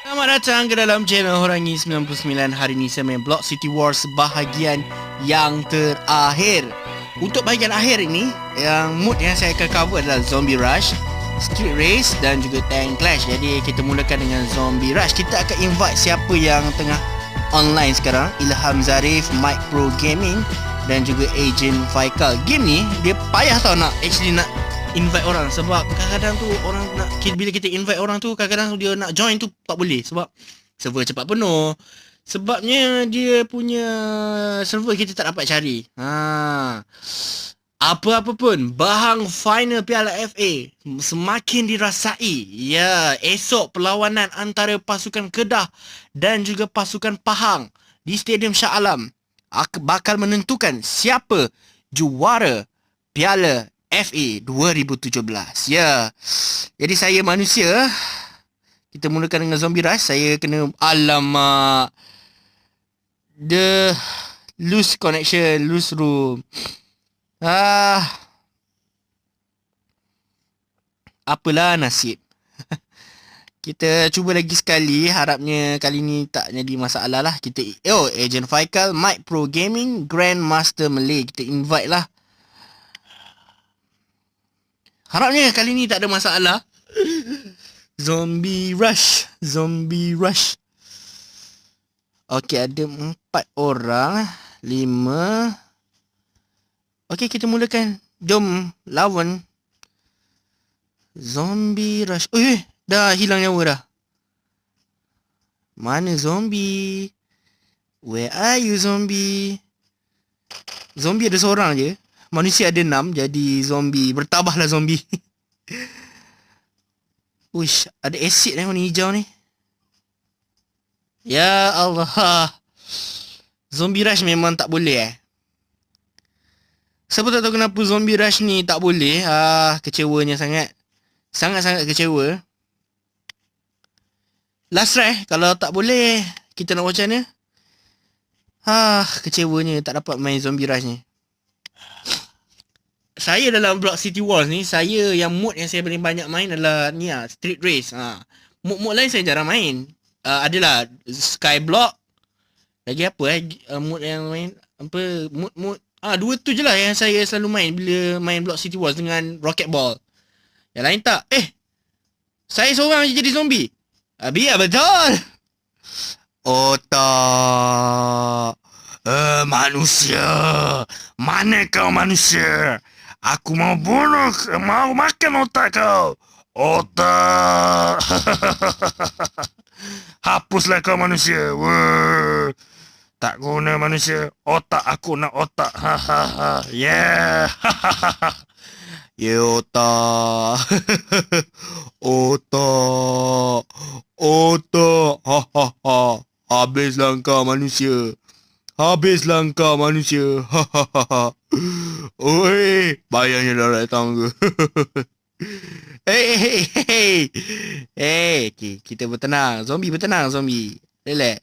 Selamat datang ke dalam channel Horangi 99 Hari ni saya main Block City Wars bahagian yang terakhir. Untuk bahagian akhir ini Yang mood yang saya akan cover adalah Zombie Rush Street Race dan juga Tank Clash. Jadi kita mulakan dengan Zombie Rush. Kita akan invite siapa yang tengah online sekarang? Ilham Zarif, Mike Pro Gaming Dan juga Agent Faikal. Game ni dia payah tau nak actually nak invite orang sebab kadang-kadang tu orang nak bila kita invite orang tu kadang-kadang dia nak join tu tak boleh sebab server cepat penuh. Sebabnya dia punya server kita tak dapat cari. Ha. Apa-apa pun bahang final Piala FA semakin dirasai. Ya esok perlawanan antara pasukan Kedah dan juga pasukan Pahang di Stadium Shah Alam bakal menentukan siapa juara Piala FA 2017. Ya. Jadi saya manusia. Kita mulakan dengan zombie rush. Saya kena alamak. The loose connection, loose room. Ah. Apalah nasib. Kita cuba lagi sekali. Harapnya kali ni tak jadi masalah lah. Kita Oh, Agent Faikal, Mike Pro Gaming, Grandmaster Malay. Kita invite lah. Harapnya kali ni tak ada masalah. Zombie rush, zombie rush. Okey, ada empat orang, lima. Okey, kita mulakan. Jom lawan. Zombie rush. Oh, eh, dah hilang nyawa dah. Mana zombie? Where are you zombie? Zombie ada seorang je manusia ada enam jadi zombie bertambahlah zombie Uish, ada asid ni warna hijau ni. Ya Allah. Zombie rush memang tak boleh eh. Siapa tak tahu kenapa zombie rush ni tak boleh. Ah, kecewanya sangat. Sangat-sangat kecewa. Last try. Kalau tak boleh, kita nak macam mana? Ah, kecewanya tak dapat main zombie rush ni saya dalam Block City Wars ni saya yang mood yang saya paling banyak main adalah ni ah Street Race ha. Mood-mood lain saya jarang main. Uh, adalah Sky Block. Lagi apa eh uh, mood yang main apa mood-mood ah dua tu je lah yang saya selalu main bila main Block City Wars dengan Rocket Ball. Yang lain tak. Eh. Saya seorang je jadi zombie. Ah biar betul. Oh tak. Uh, manusia. Mana kau manusia? Aku mau bunuh, mau makan otak kau. Otak. Hapuslah kau manusia. Wah. Tak guna manusia. Otak aku nak otak. Ha ha ha. Yeah. Ya otak. otak. Otak. Ha ha ha. Habislah kau manusia. Habislah kau manusia. Ha ha ha. Oi, bayarnya dah datang ke? hey, hey, hey. Hey, okay, kita bertenang. Zombie bertenang, zombie. Relax.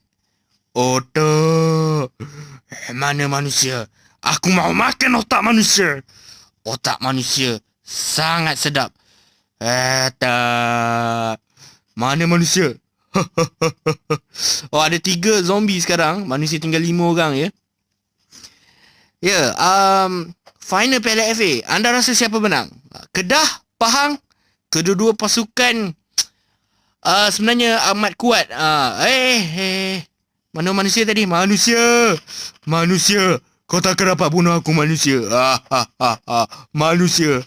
Otak. Eh, mana manusia? Aku mau makan otak manusia. Otak manusia sangat sedap. Eh, tak. Mana manusia? oh, ada tiga zombie sekarang. Manusia tinggal lima orang, ya. Ya, yeah, um, final Piala FA. Anda rasa siapa menang? Kedah, Pahang, kedua-dua pasukan uh, sebenarnya amat kuat. Uh, eh, eh, mana manusia tadi? Manusia. Manusia. Kau tak dapat bunuh aku manusia. Ha, ha, ha, ha. Manusia.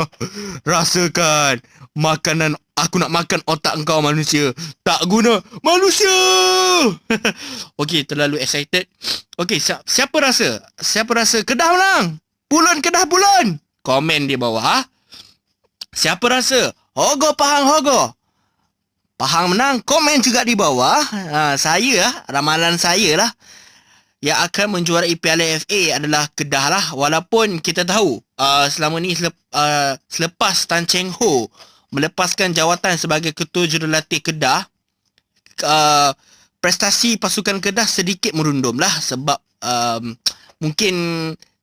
Rasakan makanan aku nak makan otak engkau manusia. Tak guna manusia. Okey, terlalu excited. Okey, si- siapa rasa? Siapa rasa Kedah menang? Bulan Kedah bulan. Komen di bawah. Ha? Siapa rasa? Hogo Pahang Hogo. Pahang menang. Komen juga di bawah. Ha, saya lah. Ramalan saya lah yang akan menjuarai Piala FA adalah Kedah lah walaupun kita tahu uh, selama ni selep, uh, selepas Tan Cheng Ho melepaskan jawatan sebagai ketua jurulatih Kedah uh, prestasi pasukan Kedah sedikit merundum lah sebab um, mungkin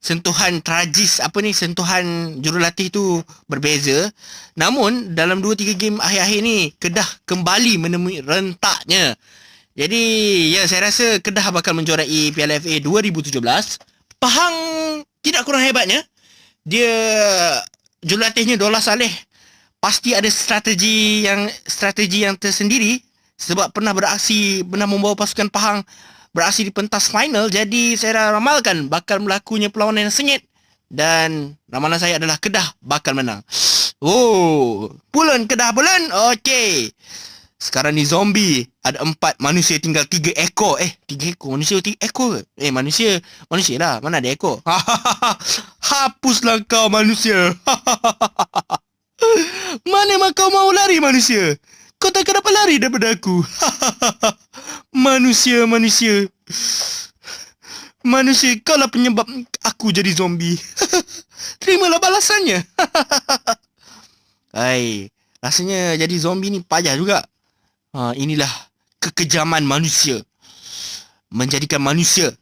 sentuhan tragis apa ni sentuhan jurulatih tu berbeza. Namun dalam 2 3 game akhir-akhir ni Kedah kembali menemui rentaknya. Jadi ya saya rasa Kedah bakal menjuarai Piala FA 2017 Pahang tidak kurang hebatnya. Dia jurulatihnya Dola Saleh pasti ada strategi yang strategi yang tersendiri sebab pernah beraksi pernah membawa pasukan Pahang beraksi di pentas final. Jadi saya ramalkan bakal melakunya perlawanan yang sengit. Dan ramalan saya adalah Kedah bakal menang. Oh, bulan Kedah bulan. Okey. Sekarang ni zombie. Ada empat manusia tinggal tiga ekor. Eh tiga ekor? Manusia tiga ekor ke? Eh manusia. Manusia lah. Mana ada ekor? Hapuslah kau manusia. Mana kau mau lari manusia? Kau takkan dapat lari daripada aku. manusia, manusia. Manusia, kau lah penyebab aku jadi zombie. Terimalah balasannya. Hai, rasanya jadi zombie ni payah juga. Ha, inilah kekejaman manusia. Menjadikan manusia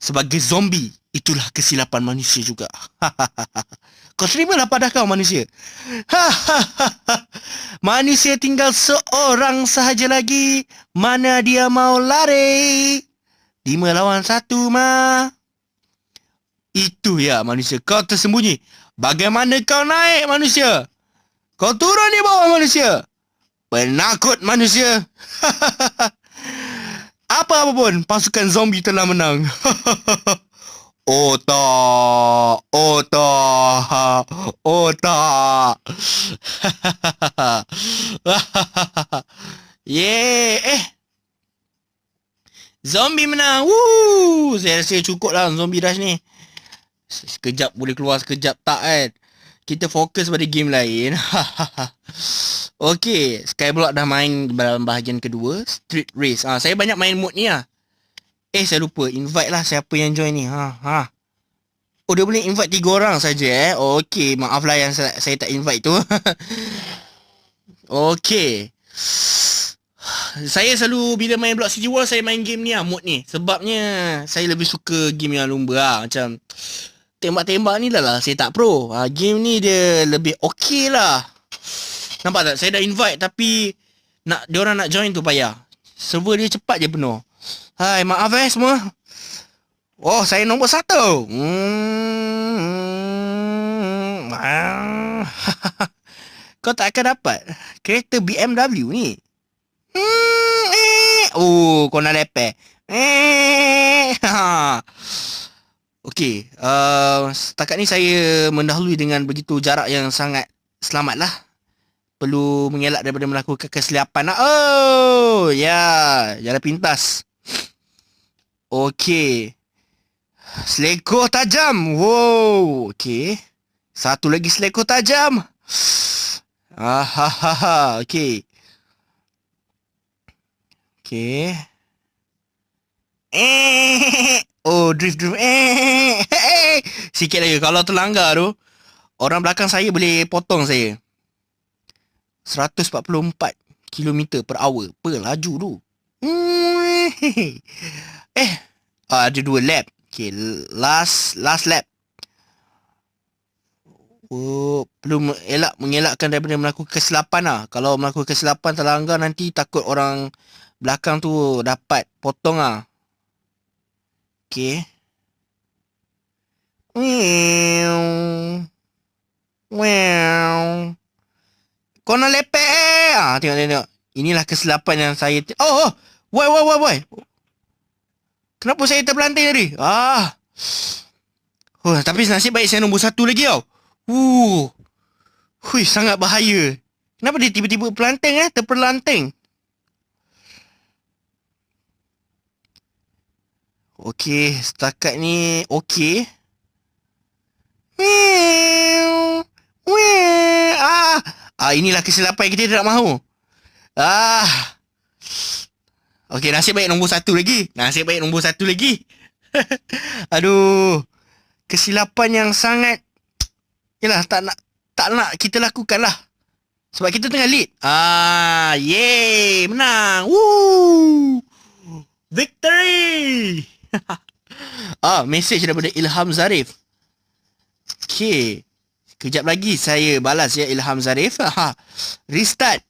sebagai zombie. Itulah kesilapan manusia juga. kau terimalah pada kau manusia. manusia tinggal seorang sahaja lagi. Mana dia mau lari? Lima lawan satu mah. Itu ya manusia. Kau tersembunyi. Bagaimana kau naik manusia? Kau turun di bawah manusia. Penakut manusia. Apa-apa pun pasukan zombie telah menang. Oh tak. Oh tak. Oh tak. yeah. Eh. Zombie menang. Woo. Saya rasa cukup lah zombie rush ni. Sekejap boleh keluar, sekejap tak kan. Kita fokus pada game lain. okay. Skyblock dah main dalam bahagian kedua. Street Race. Ah, saya banyak main mode ni lah. Eh saya lupa invite lah siapa yang join ni. Ha ha. Oh dia boleh invite tiga orang saja eh. Okey, maaf lah yang saya, saya tak invite tu. okey. Saya selalu bila main Block City Wall saya main game ni lah mode ni. Sebabnya saya lebih suka game yang lumba lah. Macam tembak-tembak ni lah lah saya tak pro. Ha, game ni dia lebih okey lah. Nampak tak? Saya dah invite tapi nak dia orang nak join tu payah. Server dia cepat je penuh. Hai, maaf eh semua. Oh, saya nombor satu. Hmm. Kau tak akan dapat kereta BMW ni. Hmm. Eh. Oh, kau nak lepeh. Eh. Okey, uh, setakat ni saya mendahului dengan begitu jarak yang sangat selamat lah. Perlu mengelak daripada melakukan kesilapan. Oh, ya, yeah. jalan pintas. Okey. Selekor tajam. Wow. Okey. Satu lagi selekor tajam. Ahahaha. Okey. Okey. Eh. Oh, drift drift. Eh. Sikit lagi kalau terlanggar tu, orang belakang saya boleh potong saya. 144 km per hour. Per laju tu. Hmm. Eh, uh, ada dua lap. Okay, last last lap. Oh, perlu elak mengelakkan daripada melakukan kesilapan lah. Kalau melakukan kesilapan terlanggar nanti takut orang belakang tu dapat potong lah. Okay. Wow. Wow. Kau nak lepek eh? Ah, tengok, tengok. Inilah kesilapan yang saya... Oh, oh. Why, why, why, why? Kenapa saya terpelanting tadi? Ah. Oh, tapi nasib baik saya nombor satu lagi tau. Uh. Hui, sangat bahaya. Kenapa dia tiba-tiba pelanting eh? Terpelanting. Okey, setakat ni okey. Ah. ah, inilah kesilapan kita tidak mahu. Ah. Okey, nasib baik nombor satu lagi. Nasib baik nombor satu lagi. Aduh. Kesilapan yang sangat... Yalah, tak nak tak nak kita lakukan lah. Sebab kita tengah lead. Ah, yay, menang. Woo! Victory! ah, message daripada Ilham Zarif. Okay. Kejap lagi saya balas ya Ilham Zarif. Restart.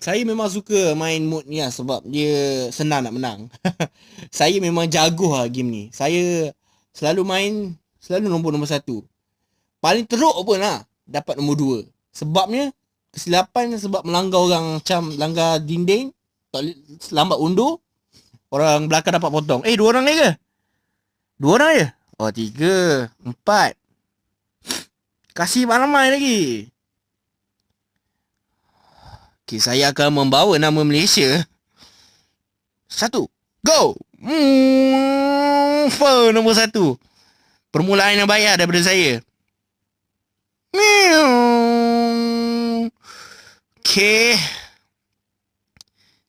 Saya memang suka main mode ni lah sebab dia senang nak menang. saya memang jago lah game ni. Saya selalu main, selalu nombor-nombor satu. Paling teruk pun lah, dapat nombor dua. Sebabnya, kesilapan sebab melanggar orang macam langgar dinding, lambat undur, orang belakang dapat potong. Eh, dua orang ni ke? Dua orang je? Oh, tiga, empat. Kasih ramai lagi. Okay, saya akan membawa nama Malaysia. Satu. Go! Hmm, nombor satu. Permulaan yang baik daripada saya. Okay.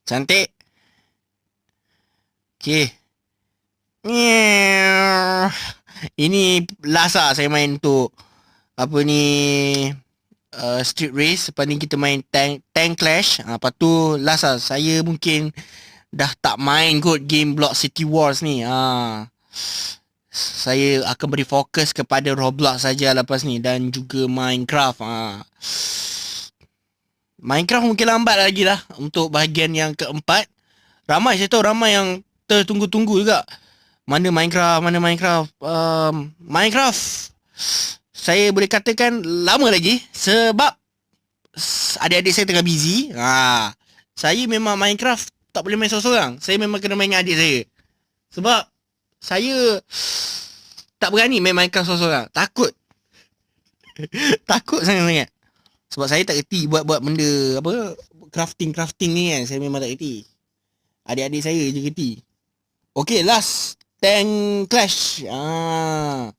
Cantik. Okay. Ini last lah saya main untuk apa ni uh, street race lepas ni kita main tank tank clash. Uh, lepas tu last lah saya mungkin dah tak main kot game block city wars ni. Uh, saya akan beri fokus kepada roblox saja lepas ni dan juga minecraft. Uh. minecraft mungkin lambat lagi lah untuk bahagian yang keempat. Ramai saya tahu ramai yang tertunggu-tunggu juga. Mana minecraft mana minecraft. Um, minecraft saya boleh katakan lama lagi sebab adik-adik saya tengah busy. Ha, saya memang Minecraft tak boleh main seorang-seorang. Saya memang kena main dengan adik saya. Sebab saya tak berani main Minecraft seorang-seorang. Takut. Takut sangat-sangat. Sebab saya tak reti buat-buat benda apa crafting-crafting ni kan. Saya memang tak reti. Adik-adik saya je reti. Okay, last. Tank Clash. Ah.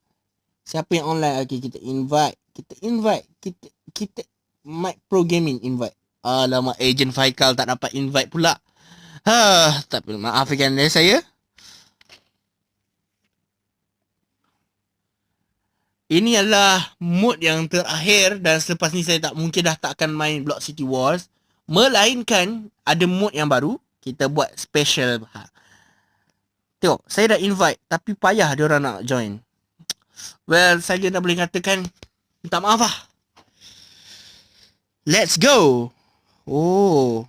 Siapa yang online Okay kita invite Kita invite Kita Kita Mic Pro Gaming invite Alamak Agent Faikal tak dapat invite pula ha, Tapi maafkan dia saya Ini adalah mood yang terakhir dan selepas ni saya tak mungkin dah tak akan main Block City Wars. Melainkan ada mood yang baru, kita buat special. Ha. Tengok, saya dah invite tapi payah dia orang nak join. Well, saya dah boleh katakan minta maaf lah. Let's go. Oh.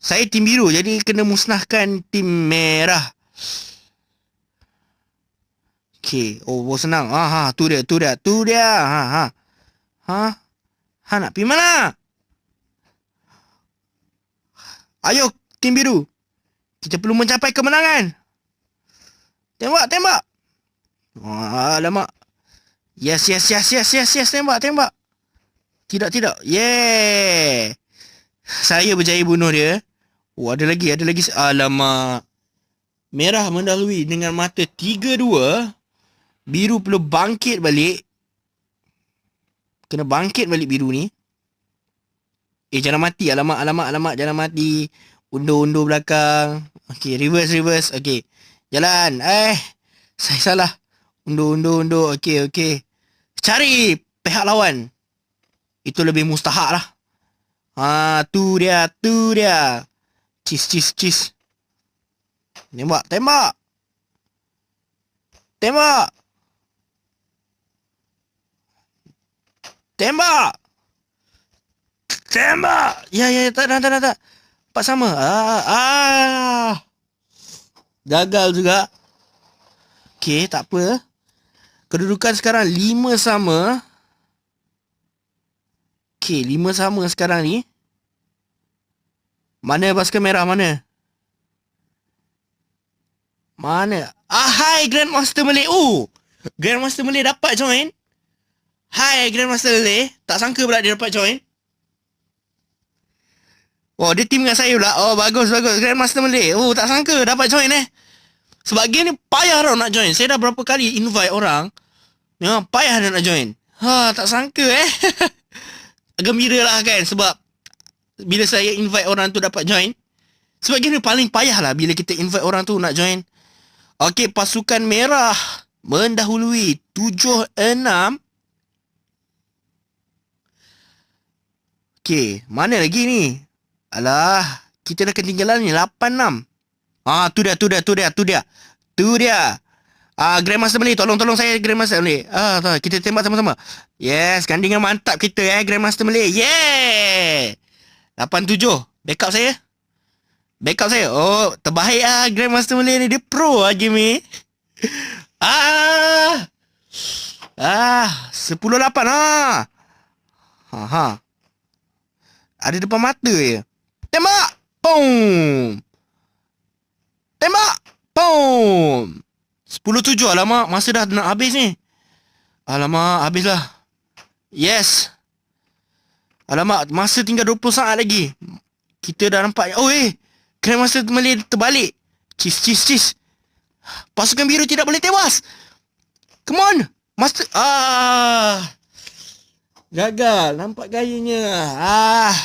Saya tim biru jadi kena musnahkan tim merah. Okay. Oh, oh senang. Ha, ha, tu dia, tu dia, tu dia. Ha, ha. Ha? Ha, nak pergi mana? Ayo, tim biru. Kita perlu mencapai kemenangan. Tembak, tembak. Alamak. Yes, yes, yes, yes, yes, yes. Tembak, tembak. Tidak, tidak. Yeah. Saya berjaya bunuh dia. Oh, ada lagi, ada lagi. Alamak. Merah mendahului dengan mata 3-2. Biru perlu bangkit balik. Kena bangkit balik biru ni. Eh, jangan mati. Alamak, alamak, alamak. Jangan mati. Undur-undur belakang. Okay, reverse, reverse. Okay. Jalan. Eh, saya salah. Undur, undur, undur. Okey, okey. Cari pihak lawan. Itu lebih mustahak lah. Ha, tu dia, tu dia. Cheese, cheese, cheese. Tembak, tembak. Tembak. Tembak. Tembak. Ya, ya, ya. Tak, tak, tak, tak. Empat sama. Ah, ah. Gagal juga. Okay, tak apa. Kedudukan sekarang lima sama. Okay, lima sama sekarang ni. Mana basikal merah mana? Mana? Ah, hai Grandmaster Malay. Oh, Grandmaster Malay dapat join. Hai Grandmaster Malay. Tak sangka pula dia dapat join. Oh, dia team dengan saya pula. Oh, bagus, bagus. Grandmaster Malay. Oh, tak sangka dapat join eh. Sebab game ni payah tau nak join. Saya dah berapa kali invite orang. Memang payah dia nak join. Ha, tak sangka eh. Gembira lah kan sebab bila saya invite orang tu dapat join. Sebab game ni paling payah lah bila kita invite orang tu nak join. Okey, pasukan merah mendahului 7-6. Okey, mana lagi ni? Alah, kita dah ketinggalan ni 8-6. Ah, tu dia, tu dia, tu dia, tu dia. Tu dia. Ah, Grandmaster Malay, tolong-tolong saya Grandmaster Malay. Ah, tahu, kita tembak sama-sama. Yes, gandingan mantap kita eh Grandmaster Malay. Yeah. 87. Backup saya. Backup saya. Oh, terbaik ah Grandmaster Malay ni. Dia pro ah ni. Ah. Ah, 10 8 ah. Ha ha. Ada depan mata je. Tembak. Boom. 10 7 alamak, masa dah nak habis ni. Alamak, habislah. Yes. Alamak, masa tinggal 20 saat lagi. Kita dah nampak. Oh eh, Grandmaster Malay terbalik. Cheese, cheese, cheese. Pasukan biru tidak boleh tewas. Come on. Master. Ah. Gagal. Nampak gayanya. Ah.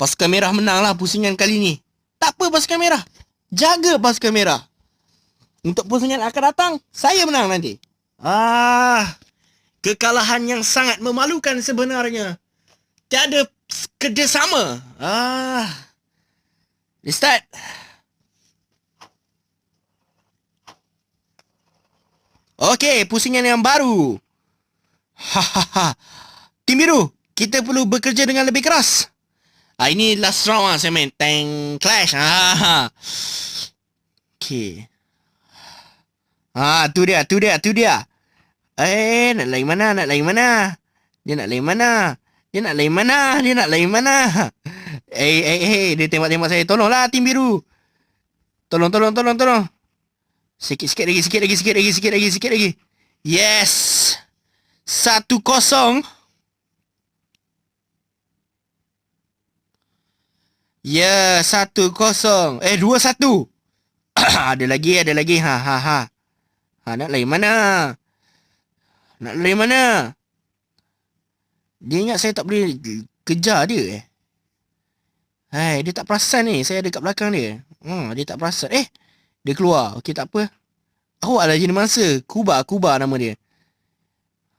Pasukan merah menang lah pusingan kali ni. Tak apa pasukan merah. Jaga pasukan merah. Untuk pusingan akan datang, saya menang nanti. Ah. Kekalahan yang sangat memalukan sebenarnya. Tiada kerjasama. Ah. Restart. Okey, pusingan yang baru. Hahaha. Tim biru, kita perlu bekerja dengan lebih keras. Ah, ini last round lah saya main. Tank Clash. Ah. Okey. Ah, tu dia, tu dia, tu dia. Eh, nak lain mana, nak lain mana? Dia nak lain mana? Dia nak lain mana? Dia nak lain mana? Eh, eh, eh, dia tembak-tembak saya. Tolonglah tim biru. Tolong, tolong, tolong, tolong. Sikit, sikit lagi, sikit lagi, sikit lagi, sikit lagi, sikit lagi. Yes. Satu kosong. Ya, satu kosong. Eh, dua satu. ada lagi, ada lagi. Ha, ha, ha. Ha, nak lain mana? Nak lain mana? Dia ingat saya tak boleh kejar dia eh. Hai, dia tak perasan ni. Saya ada kat belakang dia. Hmm, dia tak perasan. Eh, dia keluar. Okey, tak apa. Awak adalah jenis mangsa. Kuba, Kuba nama dia.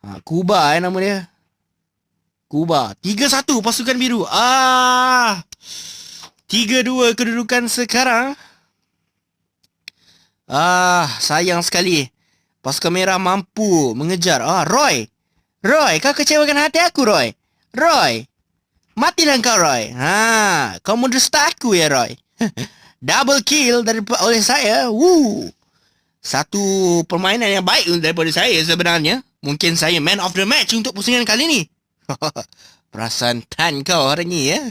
Ha, Kuba eh nama dia. Kuba. 3-1 pasukan biru. Ah. 3-2 kedudukan sekarang. Ah, sayang sekali. Pasukan merah mampu mengejar. Ah, Roy. Roy, kau kecewakan hati aku, Roy. Roy. Matilah kau, Roy. Ha, kau mendusta aku ya, Roy. Double kill daripada oleh saya. Woo. Satu permainan yang baik daripada saya sebenarnya. Mungkin saya man of the match untuk pusingan kali ni. Perasaan tan kau hari ni ya.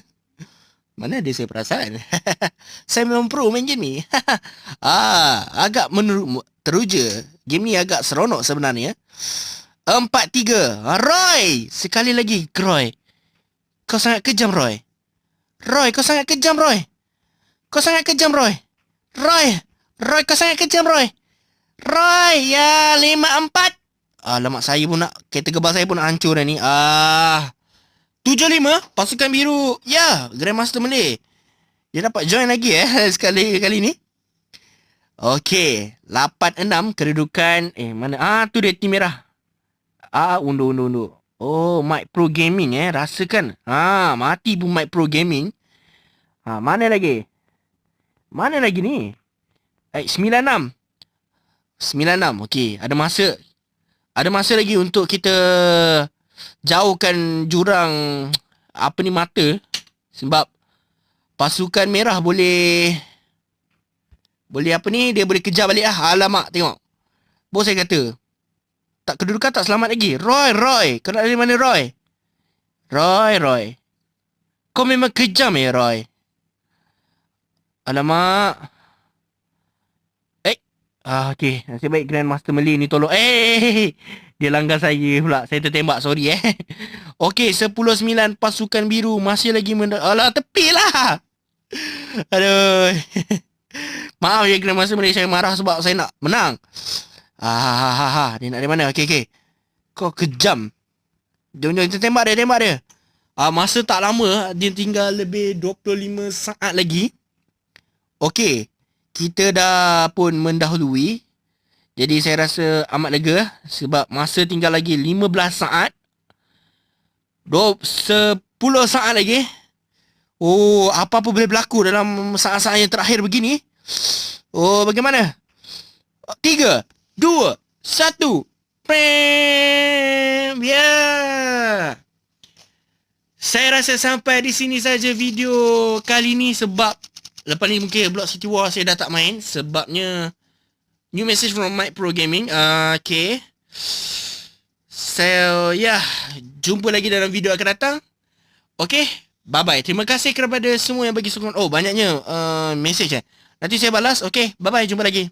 Mana dia saya perasaan? saya memang pro main game ni. ah, agak menur- teruja. Game ni agak seronok sebenarnya. Empat tiga. Roy! Sekali lagi, Roy. Kau sangat kejam, Roy. Roy, kau sangat kejam, Roy. Kau sangat kejam, Roy. Roy! Roy, kau sangat kejam, Roy. Roy, ya, lima empat. Alamak, saya pun nak, kereta gebal saya pun nak hancur dah ni. Ah, tujuh lima, pasukan biru. Ya, Grandmaster Malay. Dia dapat join lagi eh, sekali kali ni. Okey, lapan enam kedudukan. Eh, mana? Ah, tu dia tim merah. Ah, undur, undur, undur. Oh, Mic Pro Gaming eh, rasakan. Ah, mati pun Mic Pro Gaming. Ah, mana lagi? Mana lagi ni? Eh, sembilan enam. 96. Okey, ada masa ada masa lagi untuk kita jauhkan jurang apa ni mata sebab pasukan merah boleh boleh apa ni dia boleh kejar balik ah. Alamak tengok. Bos saya kata tak kedudukan tak selamat lagi. Roy, Roy. Kau nak dari mana Roy? Roy, Roy. Kau memang kejam ya Roy. Alamak. Ah, okey. Nasib baik Grandmaster Malay ni tolong. Eh, dia langgar saya pula. Saya tertembak, sorry eh. Okey, 10-9 pasukan biru masih lagi mendak. Alah, tepilah. Aduh. Maaf ya Grandmaster Malay, saya marah sebab saya nak menang. Ah, ha, ha, ha. Dia nak dari mana? Okey, okey. Kau kejam. Jom, jom, tembak dia, tembak dia. Ah, masa tak lama, dia tinggal lebih 25 saat lagi. Okey kita dah pun mendahului. Jadi saya rasa amat lega sebab masa tinggal lagi 15 saat. 10 saat lagi. Oh, apa-apa boleh berlaku dalam saat-saat yang terakhir begini. Oh, bagaimana? Tiga. dua, satu. Prem. Ya. Saya rasa sampai di sini saja video kali ni sebab lepas ni mungkin Block City War saya dah tak main sebabnya new message from Mike Pro Gaming. Uh, okay. So. Yeah. Jumpa lagi dalam video akan datang. Okay. Bye-bye. Terima kasih kepada semua yang bagi sokongan. Oh, banyaknya uh, message eh. Nanti saya balas. Okay. Bye-bye. Jumpa lagi.